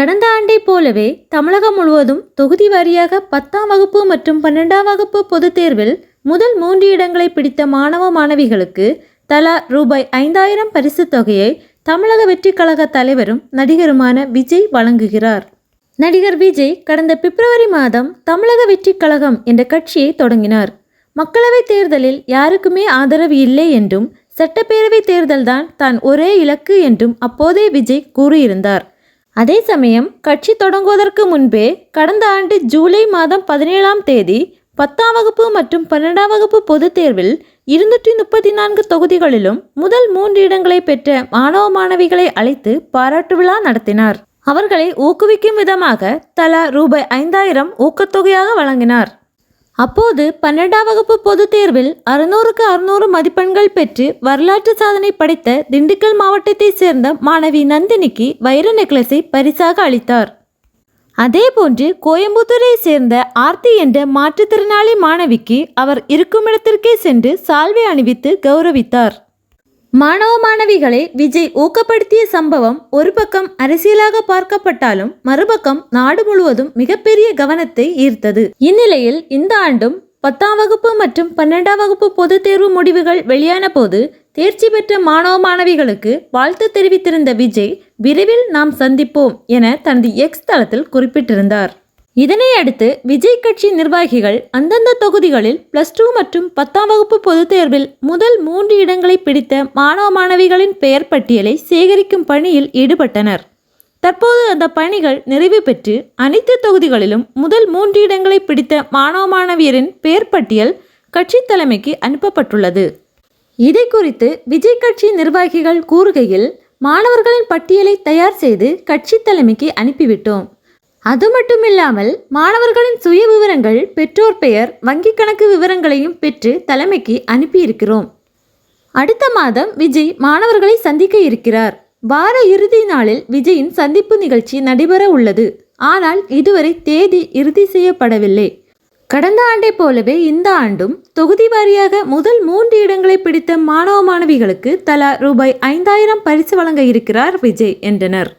கடந்த ஆண்டைப் போலவே தமிழகம் முழுவதும் தொகுதி வாரியாக பத்தாம் வகுப்பு மற்றும் பன்னெண்டாம் வகுப்பு பொதுத் தேர்வில் முதல் மூன்று இடங்களை பிடித்த மாணவ மாணவிகளுக்கு தலா ரூபாய் ஐந்தாயிரம் பரிசுத் தொகையை தமிழக வெற்றிக் கழக தலைவரும் நடிகருமான விஜய் வழங்குகிறார். நடிகர் விஜய் கடந்த பிப்ரவரி மாதம் தமிழக வெற்றிக் கழகம் என்ற கட்சியை தொடங்கினார். மக்களவைத் தேர்தலில் யாருக்குமே ஆதரவு இல்லை என்றும் சட்டப்பேரவைத் தேர்தல்தான் தான் ஒரே இலக்கு என்றும் அப்போதே விஜய் கூறியிருந்தார். அதே சமயம் கட்சி தொடங்குவதற்கு முன்பே கடந்த ஆண்டு ஜூலை மாதம் பதினேழாம் தேதி பத்தாம் வகுப்பு மற்றும் பன்னெண்டாம் வகுப்பு பொதுத் தேர்வில் இருநூற்றி முப்பத்தி நான்கு தொகுதிகளிலும் முதல் மூன்று இடங்களை பெற்ற மாணவ மாணவிகளை அழைத்து பாராட்டு விழா நடத்தினார். அவர்களை ஊக்குவிக்கும் விதமாக தலா ரூபாய் ஐந்தாயிரம் ஊக்கத்தொகையாக வழங்கினார். அப்போது பன்னெண்டாம் வகுப்பு பொதுத் தேர்வில் அறுநூறுக்கு அறுநூறு மதிப்பெண்கள் பெற்று வரலாற்று சாதனை படைத்த திண்டுக்கல் மாவட்டத்தைச் சேர்ந்த மாணவி நந்தினிக்கு வைர நெக்லஸை பரிசாக அளித்தார். அதேபோன்று கோயம்புத்தூரை சேர்ந்த ஆர்த்தி என்ற மாற்றுத்திறனாளி மாணவிக்கு அவர் இருக்குமிடத்திற்கே சென்று சால்வை அணிவித்து கௌரவித்தார். மாணவ மாணவிகளை விஜய் ஊக்கப்படுத்திய சம்பவம் ஒரு பக்கம் அரசியலாக பார்க்கப்பட்டாலும் மறுபக்கம் நாடு முழுவதும் மிகப்பெரிய கவனத்தை ஈர்த்தது. இந்நிலையில் இந்த ஆண்டும் பத்தாம் வகுப்பு மற்றும் பன்னெண்டாம் வகுப்பு பொதுத் தேர்வு முடிவுகள் வெளியான போது தேர்ச்சி பெற்ற மாணவ மாணவிகளுக்கு வாழ்த்து தெரிவித்திருந்த விஜய் விரைவில் நாம் சந்திப்போம் என தனது எக்ஸ் தளத்தில் குறிப்பிட்டிருந்தார். இதனை அடுத்து விஜய் கட்சி நிர்வாகிகள் அந்தந்த தொகுதிகளில் பிளஸ் டூ மற்றும் பத்தாம் வகுப்பு பொதுத் தேர்வில் முதல் மூன்று இடங்களை பிடித்த மாணவ மாணவிகளின் பெயர் பட்டியலை சேகரிக்கும் பணியில் ஈடுபட்டனர். தற்போது அந்த பணிகள் நிறைவு பெற்று அனைத்து தொகுதிகளிலும் முதல் மூன்று இடங்களை பிடித்த மாணவ மாணவியரின் பெயர் பட்டியல் கட்சி தலைமைக்கு அனுப்பப்பட்டுள்ளது. இதை குறித்து விஜய் கட்சி நிர்வாகிகள் கூறுகையில் மாணவர்களின் பட்டியலை தயார் செய்து கட்சி தலைமைக்கு அனுப்பிவிட்டோம். அது மட்டுமில்லாமல் மாணவர்களின் சுய விவரங்கள் பெற்றோர் பெயர் வங்கிக் கணக்கு விவரங்களையும் பெற்று தலைமைக்கு அனுப்பியிருக்கிறோம். அடுத்த மாதம் விஜய் மாணவர்களை சந்திக்க இருக்கிறார். வார இறுதி நாளில் விஜயின் சந்திப்பு நிகழ்ச்சி நடைபெற உள்ளது. ஆனால் இதுவரை தேதி இறுதி செய்யப்படவில்லை. கடந்த ஆண்டைப் போலவே இந்த ஆண்டும் தொகுதி வாரியாக முதல் மூன்று இடங்களை பிடித்த மாணவ மாணவிகளுக்கு தலா ரூபாய் ஐந்தாயிரம் பரிசு வழங்க இருக்கிறார் விஜய் என்றனர்.